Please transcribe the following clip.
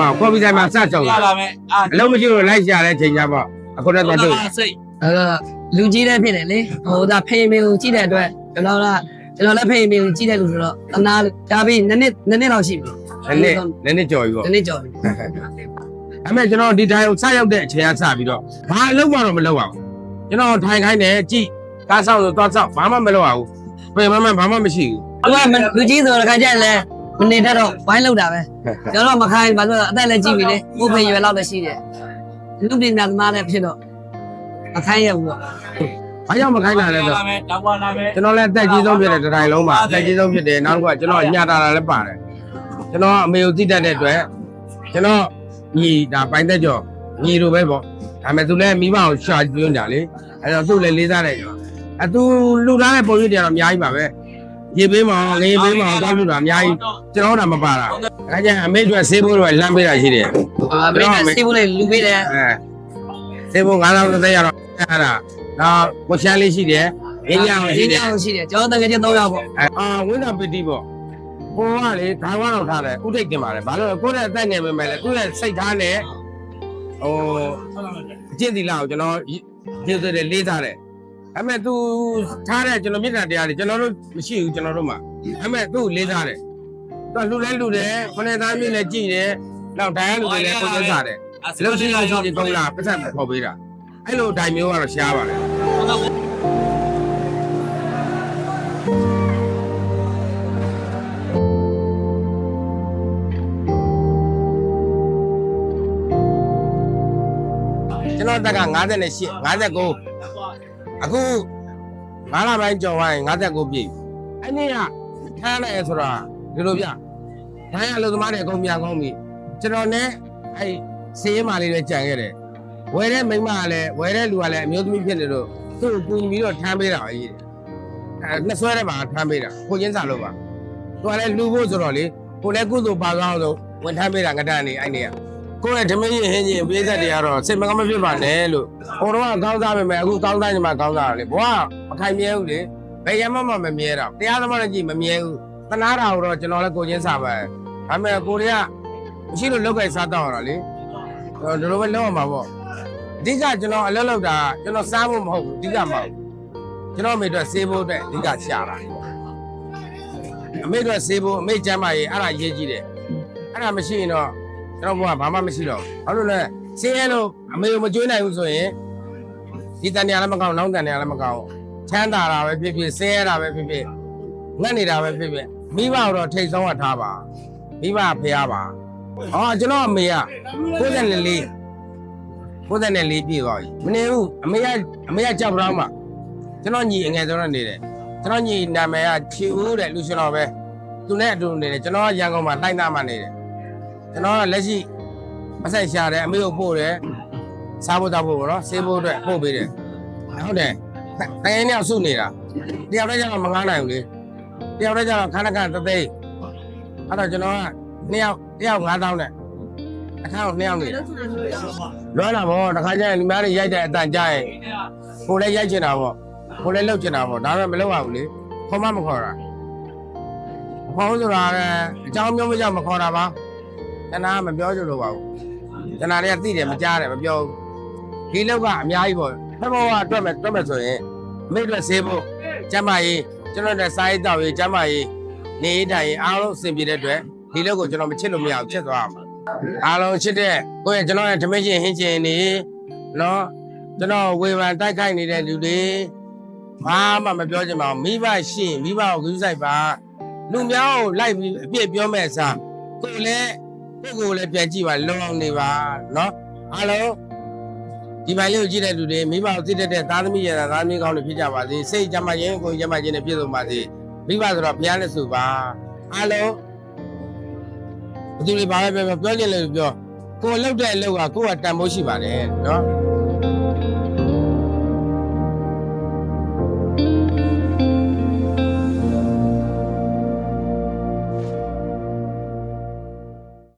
ဟောကော်ဖီဆိုင်မှာစကြုံရလာပါမယ်အာအလုံးမရှိလို့လိုက်ရှာတဲ့ချိန်ကြပေါ့အခုတော့တော့တွေ့စိတ်အဲ့တော့လူကြီးတဲ့ဖြစ်တယ်လေဟိုဒါဖေးမေကိုကြည့်တဲ့အတွက်ကျွန်တော်ကကျွန်တော်လည်းဖေးမေကိုကြည့်တဲ့လူဆိုတော့တနာလို့ဒါပြီးနည်းနည်းနည်းနည်းလောက်ရှိပြီနည်းနည်းနည်းနည်းကြော်ပြီပေါ့နည်းနည်းကြော်ပြီအမေကျွန်တော်ဒီတိုင်းကိုစရောက်တဲ့အချိန်ကစပြီးတော့ဘာအလုပ်မှတော့မလုပ်ပါဘူးကျွန်တော်ထိုင်ခိုင်းတယ်ကြည့်ကားဆောင်ဆိုသွားဆောင်ဘာမှမလုပ်ရဘူးပြင်မမှဘာမှမရှိဘူးသူကလူကြီးဆိုတော့ခါကျရင်လည်း မနေတတ်တော့ဝိုင်းလောက်တာပဲကျွန်တော်မခိုင်းဘာလို့အသက်လည်းကြီးပြီလေဥပ္ပေရွယ်လောက်လည်းရှိတယ်လူပညာသမားလည်းဖြစ်တော့မခိုင်းရဘူးပေါ့ဘာကြောင့်မခိုင်းတာလဲဆိုလာမယ်တောင်းပါလာမယ်ကျွန်တော်လည်းအသက်ကြီးဆုံးဖြစ်တယ်တစ်တိုင်းလုံးမှာအသက်ကြီးဆုံးဖြစ်တယ်နောက်တစ်ခုကကျွန်တော်ညတာတာလည်းပါတယ်ကျွန်တော်အမေကိုသိတတ်တဲ့အတွက်ကျွန်တော်ညီဒါပိုင်းသက်ကျော်ညီလိုပဲပေါ့ဒါပေမဲ့သူလည်းမိဘကိုရှာကျွန်းကြလေအဲ့တော့သူ့လည်းလေးစားတယ်အသူလူသားတဲ့ပုံရိပ်တွေကတော့အများကြီးပါပဲ ရေပေးမအောင်လေပေးမအောင်တောက်လူတာအများကြီးကျွန်တော်တို့မပါတာအဲကြအမေတို့ဆေးဖို့တော့လမ်းပေးတာရှိတယ်အာပြိတ္တာစီးဖို့လေလူပေးတယ်အဲဆေးဖို့9000သက်ရတော့အဲ့ဒါနောက်ကိုရှမ်းလေးရှိတယ်အင်းညာရှိတယ်အောင်ရှိတယ်ကျွန်တော်တကယ်ချင်း၃ယောက်ပေါ့အာဝိဇ္ဇာပတိပေါ့ကိုကလေခါဝါတော့ထားတယ်ဥထိတ်တင်ပါတယ်ဘာလို့လဲကိုယ့်ရဲ့အသက်ငယ်ပဲမဲ့လေသူ့ရဲ့စိတ်ထားနဲ့ဟိုအကျင့်သီလကိုကျွန်တော်ကျေးဇူးတယ်လေးစားတယ် အဲ့မဲ့ तू ထားတဲ့ကျွန်တော်မေတ္တာတရားတွေကျွန်တော်တို့မရှိဘူးကျွန်တော်တို့မှာအဲ့မဲ့သူ့ကိုလေးစားတယ်သူလူလဲလူတယ်ခொနဲ့သားမြင့်လည်းကြည်တယ်နောက်တိုင်းလူတွေလည်းကိုယ်ကျစားတယ်လုံးရှိလုံးရှိဒီကုန်းလာပတ်သက်ပေါ်ပေးတာအဲ့လိုတိုင်မျိုးကတော့ရှားပါတယ်ကျွန်တော်တက်က58 59 အခု9လပိုင်းကျော်သွားရင်59ပြည့်အဲ့နေ့ကထမ်းလိုက်ဆိုတာဒီလိုပြ။တိုင်းအလုပ်သမားတွေအကုန်ပြန်ကောင်းပြီ။ကျွန်တော်နဲ့အဲ့ဆေးရမလေးလည်းကြံခဲ့တယ်။ဝယ်တဲ့မိန်းမကလည်းဝယ်တဲ့လူကလည်းအမျိုးသမီးဖြစ်နေလို့သူ့ကိုကူညီပြီးတော့ထမ်းပေးတာအကြီး။အဲနှစ်ဆွဲတဲ့မှာထမ်းပေးတာကိုချင်းစာလို့ပါ။သူကလည်းလူဖို့ဆိုတော့လေကိုလည်းကုသိုလ်ပါကောင်းဆိုဝင်ထမ်းပေးတာငတန်းနေအဲ့နေ့က ကိုယ့်ရဲ့ဓမင်းရင်ဟင်းချင်းပေးသက်တွေကတော့စိတ်မကောင်းမဖြစ်ပါနဲ့လို့ဟိုတော့ကကောင်းစားပဲမယ်အခုကောင်းစားနေမှကောင်းစားတယ်လေဘဝမခိုင်မြဲဘူးလေဘယ်ရမှမမမြဲတော့တရားသမားလည်းကြည့်မမြဲဘူးသနာတာကိုတော့ကျွန်တော်လည်းကိုချင်းစားပါဒါပေမဲ့ကိုတွေကမရှိလို့လောက်ကစားတော့ရတာလေဒီလိုပဲလောက်ရမှာပေါ့အဓိကကျွန်တော်အလုပ်လုပ်တာကျွန်တော်စားဖို့မဟုတ်ဘူးအဓိကမဟုတ်ကျွန်တော်အမေတို့ဆေးဖို့အတွက်အဓိကရှာတာအမေတို့ဆေးဖို့အမေကျမ်းမာရေးအဲ့ဒါရေးကြည့်တယ်အဲ့ဒါမရှိရင်တော့ ကျွန်တော်ဘုရားဘာမှမရှိတော့ဘူးဘာလို့လဲဆင်းရဲလို့အမေကိုမကျွေးနိုင်ဘူးဆိုရင်ဒီတန်နေရာလည်းမကောင်းနောက်တန်နေရာလည်းမကောင်းချမ်းသာတာပဲဖြစ်ဖြစ်ဆင်းရဲတာပဲဖြစ်ဖြစ်ငတ်နေတာပဲဖြစ်ဖြစ်မိဘတော့ထိတ်ဆုံးကထားပါမိဘဖះပါဟောကျွန်တော်အမေက94 94ပြည့်သွားပြီမနေဘူးအမေကအမေကကြောက်ပြောင်းမှာကျွန်တော်ညီအငယ်ဆုံးတော့နေတယ်ကျွန်တော်ညီနာမည်ကချီဦးတဲ့လူရှင်တော်ပဲသူနဲ့အတူနေတယ်ကျွန်တော်ကရန်ကုန်မှာလှိုင်းသားမှာနေတယ် ကျွန်တော်ကလက်ရှိမဆိုင်ရှာတယ်အမေကိုပို့တယ်စားဖို့တောက်ဖို့ပေါ့နော်ဆေးဖို့အတွက်ပို့ပေးတယ်ဟုတ်တယ်တကယ်နဲ့ဆုနေတာတယောက်တည်းကျတော့မငားနိုင်ဘူးလေတယောက်တည်းကျတော့ခဏခဏတသိအဲ့တော့ကျွန်တော်ကနှစ်ယောက်တယောက်9000နဲ့အခါတော့နှစ်ယောက်နေလွမ်းလာပေါ့တခါကျရင်လူများတွေရိုက်တဲ့အတန်ကြရင်ကိုလည်းရိုက်ချင်တာပေါ့ကိုလည်းလှုပ်ချင်တာပေါ့ဒါပေမဲ့မလှုပ်ရဘူးလေခေါ်မမခေါ်တာခေါ်ဆိုတာလည်းအကြောင်းမျိုးမကြောင့်မခေါ်တာပါ တနာမပြောကြလို့ပါဘူးတနာတွေကသိတယ်မကြားတယ်မပြောဘူးဒီလောက်ကအများကြီးပေါ့ဖက်ဘောကတွက်မယ်တွက်မယ်ဆိုရင်အမိအတွက်ဆေးဖို့ကျမ်းမာရေးကျွန်တော်တို့စာရေးတောက်ရေးကျမ်းမာရေးနေရေးတိုင်ရေးအားလုံးအဆင်ပြေတဲ့အတွက်ဒီလောက်ကိုကျွန်တော်မချစ်လို့မရဘူးချစ်သွားအောင်အားလုံးချစ်တဲ့ကိုယ့်ရဲ့ကျွန်တော်ရဲ့ဓမင်းရှင်ဟင်းရှင်နေနော်ကျွန်တော်ဝေဖန်တိုက်ခိုက်နေတဲ့လူတွေဘာမှမပြောချင်ပါဘူးမိဘရှင်မိဘကိုကူးဆိုင်ပါလူများကိုလိုက်ပြီးအပြစ်ပြောမဲ့အစားကိုယ်လည်း ကိုယ့်ကိုယ်လည်းပြန်ကြည့်ပါလုံအောင်နေပါနော်အားလုံးဒီပိုင်းလေးကိုကြည့်တဲ့လူတွေမိဘကိုသိတတ်တဲ့သားသမီးရတာသားသမီးကောင်းတွေဖြစ်ကြပါစေစိတ်ကြမ်းမှရင်ကိုယ်ကြမ်းမှခြင်းနဲ့ပြည့်စုံပါစေမိဘဆိုတော့ဘုရားနဲ့ဆိုပါအားလုံးဘယ်သူတွေဘာပဲပြောပြောပြောချင်လို့ပြောကိုယ်လောက်တဲ့အလုပ်ကကိုယ့်ကတန်ဖိုးရှိပါတယ်နော်